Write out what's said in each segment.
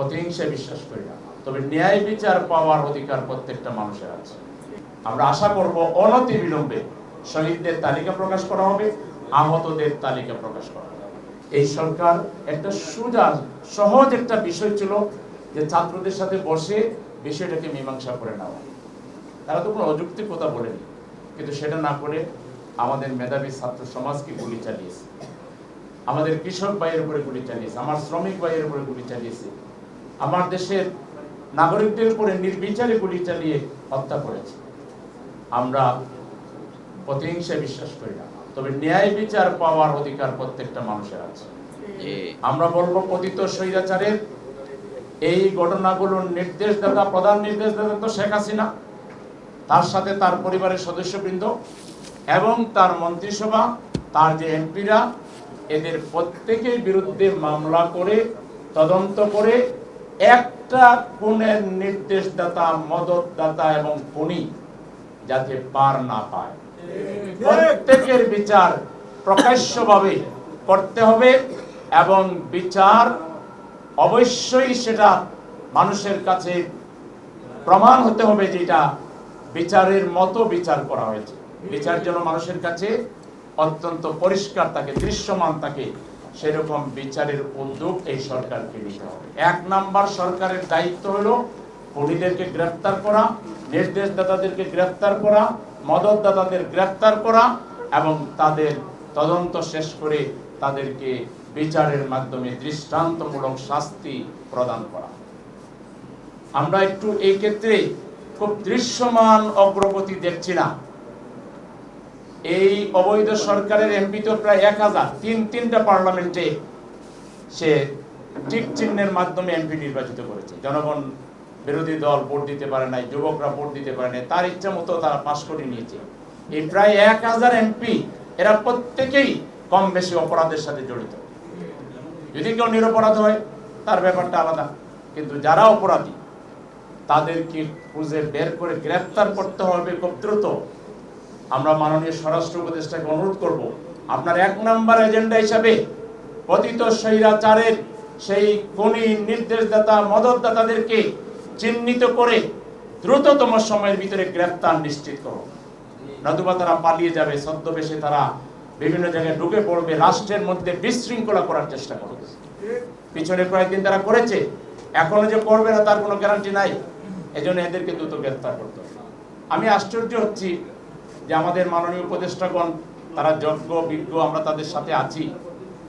প্রতিহিংসায় বিশ্বাস করি না। তবে ন্যায় বিচার পাওয়ার অধিকার প্রত্যেকটা মানুষের আছে। আমরা আশা করব অনতি বিলম্বে শহীদদের তালিকা প্রকাশ করা হবে, আহতদের তালিকা প্রকাশ করা হবে। এই সরকার একটা সুজা সহজ একটা বিষয় ছিল যে ছাত্রদের সাথে বসে বিষয়টাকে মীমাংসা করে নেওয়া। তারা তো কোনো অযৌক্তিক কথা বলেনি। কিন্তু সেটা না করে আমাদের মেধাবী ছাত্র সমাজকে গুলি চালিয়েছে? আমাদের কৃষক ভাইয়ের উপরে গুলি চালিয়েছে, আমার শ্রমিক ভাইয়ের উপরে গুলি চালিয়েছে। আমার দেশের নাগরিকদের উপরে নির্বিচারে গুলি চালিয়ে হত্যা করেছে। আমরা প্রতিহিংসায় বিশ্বাস করি না। তবে ন্যায় বিচার পাওয়ার অধিকার প্রত্যেকটা মানুষের আছে। আমরা বলব পতিত স্বৈরাচারের এই ঘটনাগুলোর নির্দেশদাতা প্রধান নির্দেশ নির্দেশদাতা তো শেখ হাসিনা। তার সাথে তার পরিবারের সদস্যবৃন্দ এবং তার মন্ত্রিসভা তার যে এমপিরা এদের প্রত্যেকের বিরুদ্ধে মামলা করে তদন্ত করে একটা খুনের নির্দেশদাতা মদতদাতা এবং খুনি যাতে পার না পায়। প্রত্যেকের বিচার প্রকাশ্যভাবে করতে হবে এবং বিচার অবশ্যই সেটা মানুষের কাছে প্রমাণ হতে হবে যেটা বিচারের মতো বিচার করা হয়েছে। বিচার যেন মানুষের কাছে অত্যন্ত পরিষ্কার থাকে দৃশ্যমান থাকে। সেরকম বিচারের উদ্যোগ এই সরকারকে নিতে হবে। এক নাম্বার সরকারের দায়িত্ব হলো খুনিদেরকে গ্রেফতার করা, নির্দেশদাতাদেরকে গ্রেফতার করা, মদতদাতাদের গ্রেফতার করা এবং তাদের তদন্ত শেষ করে তাদেরকে বিচারের মাধ্যমে দৃষ্টান্তমূলক শাস্তি প্রদান করা। আমরা একটু এই ক্ষেত্রে খুব দৃশ্যমান অগ্রগতি দেখছি না এই অবৈধ সরকারের এমপি তো প্রায় এক হাজার। তিন তিনটা পার্লামেন্টে সে টিক চিহ্নের মাধ্যমে এমপি নির্বাচিত করেছে। জনগণ বিরোধী দল ভোট দিতে পারে নাই, যুবকরা ভোট দিতে পারে নাই, তার ইচ্ছা মতো তারা পাশ করে নিয়েছে। এই প্রায় এক হাজার এমপি, এরা প্রত্যেকেই কম বেশি অপরাধের সাথে জড়িত। যদি কেউ নিরপরাধ হয়, তার ব্যাপারটা আলাদা। কিন্তু যারা অপরাধী, তাদেরকে খুঁজে বের করে গ্রেফতার করতে হবে খুব দ্রুত। আমরা মাননীয় স্বরাষ্ট্র উপদেষ্টাকে অনুরোধ করব, আপনার এক নাম্বার এজেন্ডা হিসাবে পতিত স্বৈরাচারের সেই খনি নির্দেশদাতা, মদতদাতাদেরকে চিহ্নিত করে দ্রুততম সময়ের ভিতরে গ্রেফতার নিশ্চিত করো। নতুবা তারা পালিয়ে যাবে, ছদ্মবেশে তারা বিভিন্ন জায়গায় ঢুকে পড়বে, রাষ্ট্রের মধ্যে বিশৃঙ্খলা করার চেষ্টা করবে। পিছনে কয়েকদিন তারা করেছে, এখনও যে করবে না তার কোনো গ্যারান্টি নাই। এজন্য এদেরকে দ্রুত গ্রেফতার করতে আমি আশ্চর্য হচ্ছি যে আমাদের মাননীয় উপদেষ্টাগণ তারা যোগ্য বিজ্ঞ আমরা তাদের সাথে আছি।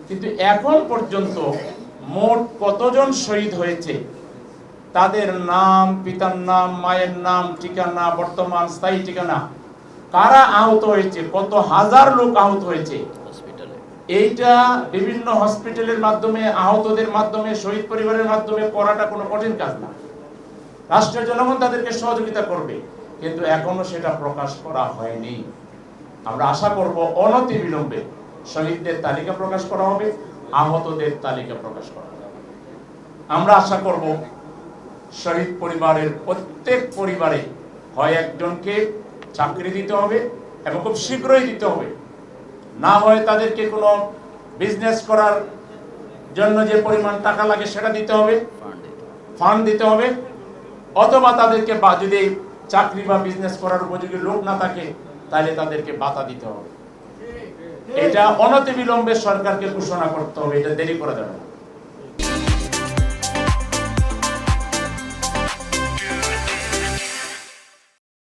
কিন্তু এখন পর্যন্ত মোট কতজন শহীদ হয়েছে? তাদের নাম পিতার নাম মায়ের নাম ঠিকানা বর্তমান স্থায়ী ঠিকানা কারা আহত হয়েছে? কত হাজার লোক আহত হয়েছে? এইটা বিভিন্ন হসপিটালের মাধ্যমে আহতদের মাধ্যমে শহীদ পরিবারের মাধ্যমে করাটা কোনো কঠিন কাজ না। রাষ্ট্রীয় জনগণ তাদেরকে সহযোগিতা করবে। কিন্তু এখনও সেটা প্রকাশ করা হয়নি। আমরা আশা করব অনতি বিলম্বে শহীদদের তালিকা প্রকাশ করা হবে, আহতদের তালিকা প্রকাশ করা হবে। আমরা আশা করব শহীদ পরিবারের প্রত্যেক পরিবারে হয় একজনকে চাকরি দিতে হবে এবং খুব শীঘ্রই দিতে হবে। না হয় তাদেরকে কোনো বিজনেস করার জন্য যে পরিমাণ টাকা লাগে সেটা দিতে হবে ফান্ড দিতে হবে, অথবা তাদেরকে যদি চাকরি বা বিজনেস করার উপযোগী লোক না থাকে তাহলে তাদেরকে বাতা দিতে হবে। এটা অনতিবিলম্বে সরকারকে ঘোষণা করতে হবে, এটা দেরি করে দেওয়া।